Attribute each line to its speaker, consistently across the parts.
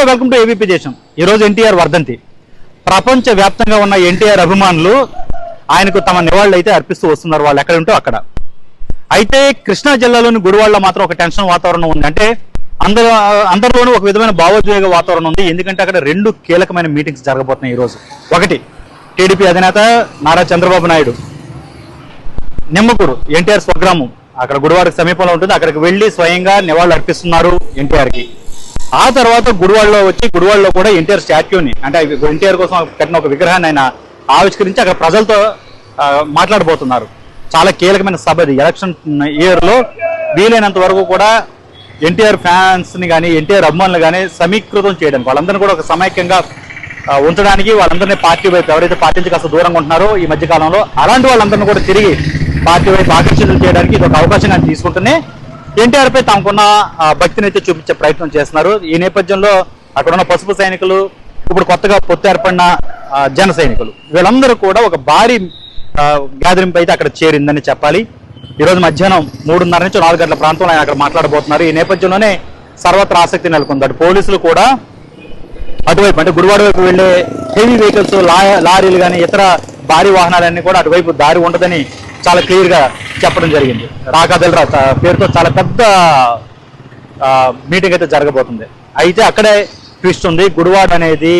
Speaker 1: Hello welcome to ABP దేశం ఈరోజు ఎన్టీఆర్ వర్ధంతి. ప్రపంచ వ్యాప్తంగా ఉన్న ఎన్టీఆర్ అభిమానులు ఆయనకు తమ నివాళులు అయితే అర్పిస్తూ వస్తున్నారు. వాళ్ళు ఎక్కడ ఉంటో అక్కడ. అయితే కృష్ణా జిల్లాలోని గుడివాడలో మాత్రం ఒక టెన్షన్ వాతావరణం ఉంది. అంటే అందరూ అందరిలోనూ ఒక విధమైన భావోద్వేగ వాతావరణం ఉంది. ఎందుకంటే అక్కడ రెండు కీలకమైన మీటింగ్స్ జరగబోతున్నాయి ఈరోజు ఒకటి టీడీపీ అధినేత నారా చంద్రబాబు నాయుడు. నిమ్మకూరు ఎన్టీఆర్ స్వగ్రామం. అక్కడ గుడివాడకి సమీపంలో ఉంటుంది. అక్కడికి వెళ్ళి స్వయంగా నివాళులు అర్పిస్తున్నారు ఎన్టీఆర్కి ఆ తర్వాత గుడివాడలో వచ్చి గుడివాడలో కూడా ఎన్టీఆర్ స్టాట్యూని అంటే ఎన్టీఆర్ కోసం కట్టిన ఒక విగ్రహాన్ని ఆయన ఆవిష్కరించి అక్కడ ప్రజలతో మాట్లాడబోతున్నారు. చాలా కీలకమైన సభ ఇది ఎలక్షన్ ఇయర్లో వీలైనంత వరకు కూడా ఎన్టీఆర్ ఫ్యాన్స్ని కానీ ఎన్టీఆర్ అభిమానులు కానీ సమీకృతం చేయడానికి వాళ్ళందరినీ కూడా ఒక సమైక్యంగా ఉంచడానికి వాళ్ళందరినీ పార్టీ వైపు ఎవరైతే పార్టీ నుంచి కాస్త దూరంగా ఉంటున్నారో ఈ మధ్య కాలంలో అలాంటి వాళ్ళందరినీ కూడా తిరిగి పార్టీ వైపు ఆకర్షితులు చేయడానికి ఇది ఒక అవకాశం తీసుకుంటూనే ఎన్టీఆర్ పై తమకున్న భక్తిని అయితే చూపించే ప్రయత్నం చేస్తున్నారు. ఈ నేపథ్యంలో అక్కడ ఉన్న పసుపు సైనికులు ఇప్పుడు కొత్తగా పొత్తు ఏర్పడిన జన సైనికులు వీళ్ళందరూ కూడా ఒక భారీ గ్యాదరింగ్ అయితే అక్కడ చేరిందని చెప్పాలి. ఈ రోజు మధ్యాహ్నం మూడున్నర నుంచి నాలుగు గంటల ప్రాంతంలో ఆయన అక్కడ మాట్లాడబోతున్నారు. ఈ నేపథ్యంలోనే సర్వత్రా ఆసక్తి నెలకొంది అటు పోలీసులు కూడా అటువైపు అంటే గురువాడ వైపు వెళ్ళే హెవీ వెహికల్స్ లారీలు కానీ ఇతర భారీ వాహనాలన్నీ కూడా అటువైపు దారి ఉండదని చాలా క్లియర్గా చెప్పడం జరిగింది. రాకాదెల్రా పేరుతో చాలా పెద్ద మీటింగ్ అయితే జరగబోతుంది. అయితే అక్కడే ట్విస్ట్ ఉంది. గుడివాడ అనేది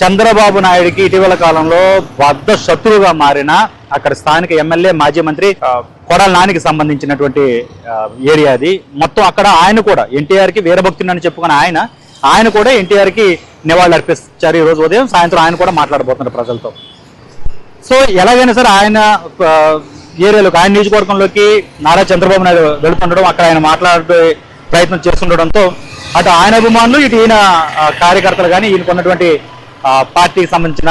Speaker 1: చంద్రబాబు నాయుడికి ఇటీవల కాలంలో బద్ద శత్రువుగా మారిన అక్కడ స్థానిక ఎమ్మెల్యే మాజీ మంత్రి కొడాల నానికి సంబంధించినటువంటి ఏరియా అది. మొత్తం అక్కడ ఆయన కూడా ఎన్టీఆర్కి వీరభక్తుని అని చెప్పుకున్న ఆయన ఆయన కూడా ఎన్టీఆర్కి నివాళులు అర్పిస్తారు ఈ రోజు ఉదయం సాయంత్రం ఆయన కూడా మాట్లాడబోతున్నారు ప్రజలతో. సో ఎలాగైనా సరే ఆయన ఏరియాలోకి ఆయన నియోజకవర్గంలోకి నారా చంద్రబాబు నాయుడు వెళుతుండడం అక్కడ ఆయన మాట్లాడే ప్రయత్నం చేస్తుండడంతో అటు ఆయన అభిమానులు ఇటు ఈయన కార్యకర్తలు కానీ ఈయనకు ఉన్నటువంటి పార్టీకి సంబంధించిన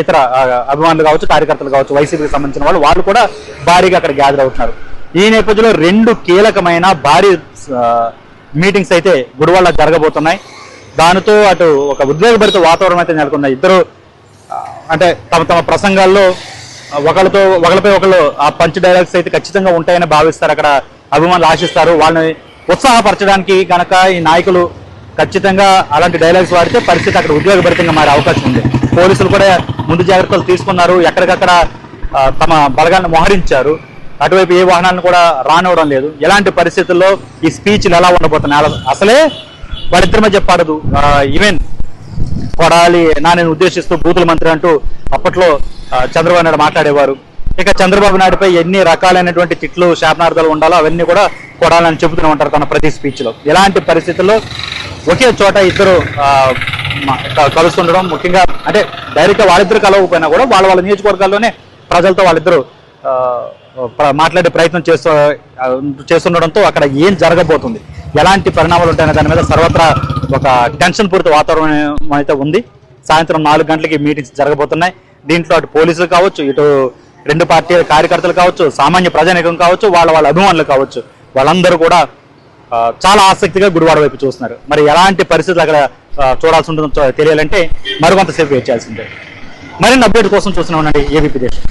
Speaker 1: ఇతర అభిమానులు కావచ్చు కార్యకర్తలు కావచ్చు వైసీపీకి సంబంధించిన వాళ్ళు వాళ్ళు కూడా భారీగా అక్కడ గ్యాదర్ అవుతున్నారు. ఈ నేపథ్యంలో రెండు కీలకమైన భారీ మీటింగ్స్ అయితే గుడివాళ్ళ జరగబోతున్నాయి. దానితో అటు ఒక ఉద్వేగభరిత వాతావరణం అయితే నెలకొన్నాయి ఇద్దరు అంటే తమ తమ ప్రసంగాల్లో ఒకరితో ఒకళ్ళతో ఒకళ్ళపై ఒకళ్ళు ఆ పంచ్ డైలాగ్స్ అయితే ఖచ్చితంగా ఉంటాయని భావిస్తారు. అక్కడ అభిమానులు ఆశిస్తారు. వాళ్ళని ఉత్సాహపరచడానికి కనుక ఈ నాయకులు ఖచ్చితంగా అలాంటి డైలాగ్స్ వాడితే పరిస్థితి అక్కడ ఉద్యోగభరితంగా మారే అవకాశం ఉంది. పోలీసులు కూడా ముందు జాగ్రత్తలు తీసుకున్నారు. ఎక్కడికక్కడ తమ బలగాన్ని మోహరించారు. అటువైపు ఏ వాహనాన్ని కూడా రానివ్వడం లేదు. ఎలాంటి పరిస్థితుల్లో ఈ స్పీచ్లు ఎలా ఉండబోతున్నాయి? అసలే వాళ్ళిద్దరి మధ్య పడదు. ఈవెన్ కొడాలి నాని ఉద్దేశిస్తూ బూతుల మంత్రి అంటూ అప్పట్లో చంద్రబాబు నాయుడు మాట్లాడేవారు. ఇక చంద్రబాబు నాయుడుపై ఎన్ని రకాలైనటువంటి తిట్లు శాపనార్థాలు ఉండాలో అవన్నీ కూడా కొడాలని చెబుతూనే ఉంటారు తన ప్రతి స్పీచ్లో ఇలాంటి పరిస్థితుల్లో ఒకే చోట ఇద్దరు కలుస్తుండడం ముఖ్యంగా అంటే డైరెక్ట్గా వాళ్ళిద్దరు కలవకపోయినా కూడా వాళ్ళ వాళ్ళ నియోజకవర్గాల్లోనే ప్రజలతో వాళ్ళిద్దరూ మాట్లాడే ప్రయత్నం చేస్తూ చేస్తుండడంతో అక్కడ ఏం జరగబోతుంది? ఎలాంటి పరిణామాలు ఉంటాయనే దాని మీద సర్వత్రా ఒక టెన్షన్ పూరిత వాతావరణం అయితే ఉంది. సాయంత్రం నాలుగు గంటలకి మీటింగ్స్ జరగబోతున్నాయి. దీంట్లో అటు పోలీసులు కావచ్చు ఇటు రెండు పార్టీల కార్యకర్తలు కావచ్చు సామాన్య ప్రజానికం కావచ్చు వాళ్ళ వాళ్ళ అభిమానులు కావచ్చు వాళ్ళందరూ కూడా చాలా ఆసక్తిగా గుడివాడ వైపు చూస్తున్నారు. మరి ఎలాంటి పరిస్థితులు అక్కడ చూడాల్సి ఉంటుందో తెలియాలంటే మరికొంతసేపు వెయిట్ మరిన్ని అప్డేట్ కోసం చూస్తూనే ఉండండి. ఏబీపీ దేశం.